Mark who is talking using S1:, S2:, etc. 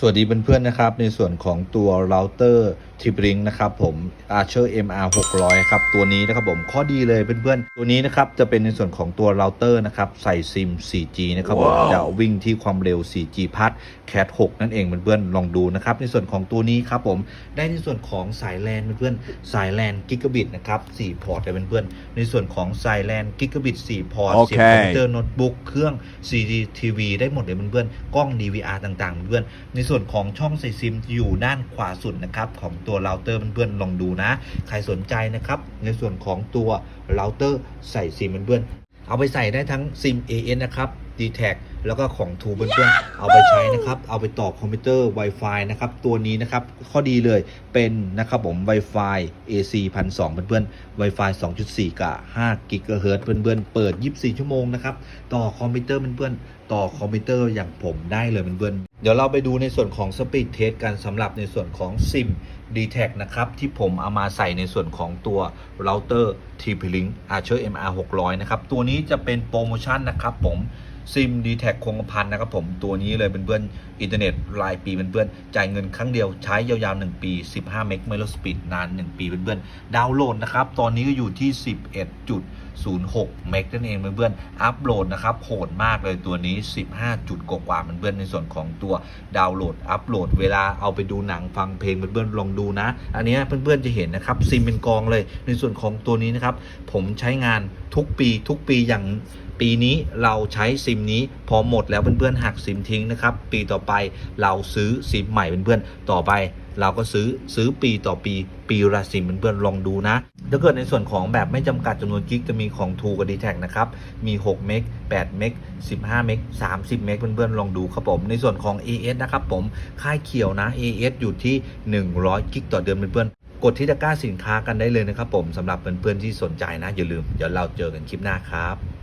S1: สวัสดีเพื่อนๆนะครับ ในส่วนของตัวเราเตอร์ทิปริงนะครับผม Archer MR 600 ครับ ตัวนี้นะครับผมข้อดีเลยเพื่อนๆ ตัวนี้นะครับ จะเป็นในส่วนของตัวเราเตอร์นะครับ ใส่ซิม 4G นะครับผม
S2: ว้าว
S1: จะวิ่งที่ความเร็ว 4G พัด Cat 6นั่นเองเพื่อนๆ ลองดูนะครับ ในส่วนของตัวนี้ครับผมได้ในส่วนของสายแลนเพื่อนๆ สายแลนกิกะบิตนะครับ 4 พอร์ตเลยเพื่อนๆ ในส่วนของสายแลนกิกะบิต 4 พอร์ต
S2: โอ
S1: เสี
S2: เค
S1: ยบคอมพิวเตอร์โน้ตบุ๊กเครื่อง CCTV ได้หมดเลยเพื่อนๆ กล้อง DVR ต่างๆ เพื่อนๆในส่วนของช่องใส่ซิมอยู่ด้านขวาสุดนะครับของตัวเราเตอร์เพื่อนๆลองดูนะ ใครสนใจนะครับ ในส่วนของตัวเราเตอร์ใส่ซิมเพื่อนๆเอาไปใส่ได้ทั้งซิม AN นะครับ d t แทแล้วก็ของทูเพื่อนๆเอาไปใช้นะครับ เอาไปต่อคอมพิวเตอร์ Wi-Fi นะครับ ตัวนี้นะครับ ข้อดีเลยเป็นนะครับผม Wi-Fi AC 1,200เพื่อนๆ Wi-Fi 2.4 กับ5 GHz เพื่อนๆ เปิด 24 ชั่วโมงนะครับ ต่อคอมพิวเตอร์เพื่อนๆ ต่อคอมพิวเตอร์อย่างผมได้เลยเพื่อนๆ เดี๋ยวเราไปดูในส่วนของ Speed Test กันสำหรับในส่วนของ SIM d t แทนะครับ ที่ผมเอามาใส่ในส่วนของตัว Router TP-Link Archer MR 600นะครับ ตัวนี้จะเป็นโปรโมชั่นนะครับผม ซิม d t แทคงกระพันนะครับผมตัวนี้เลยเป็นเพื่อนๆอินเทอร์เน็ตรายปีเป็นเพื่อนๆจ่ายเงินครั้งเดียวใช้ยาวๆ 1 ปี 15 เมก m e l o speed นาน 1 ปีเป็นเพื่อนๆดาวน์โหลดนะครับ ตอนนี้ก็อยู่ที่ 11.06 เมกนั่นเองเพื่อนๆอัปโหลดนะครับโหดมากเลยตัวนี้ 15 จุดกว่าๆเพื่อนๆในส่วนของตัวดาวน์โหลดอัปโหลดเวลาเอาไปดูหนังฟังเพลงเพื่อนๆลองดูนะ อันนี้เพื่อนๆจะเห็นนะครับซิมเป็นกองเลยในส่วนของตัวนี้นะครับผมใช้งานทุกปีทุกปีอย่าง ปีนี้เราใช้ซิมนี้พอหมดแล้วเพื่อนๆหักซิมทิ้งนะครับ ปีต่อไปเราซื้อซิมใหม่เพื่อนๆต่อไปเราก็ซื้อซื้อปีต่อปี ปีละซิมเพื่อนๆลองดูนะ ถ้าเกิดในส่วนของแบบไม่จำกัดจำนวนกิกจะมีของ t ูกับ d t แท็นะครับ มี 6 เมก8 เมก15 เมก30 เมกเพื่อนๆลองดูครับผม ในส่วนของ AS นะครับผม ค่ายเขียวนะ AS อยู่ที่ 100 กิกต่อเดือนเพื่อนๆ กดที่ตะกร้าสินค้ากันได้เลยนะครับผมสำหรับเพื่อนๆที่สนใจนะ อย่าลืม เดี๋ยวเราเจอกันคลิปหน้าครับ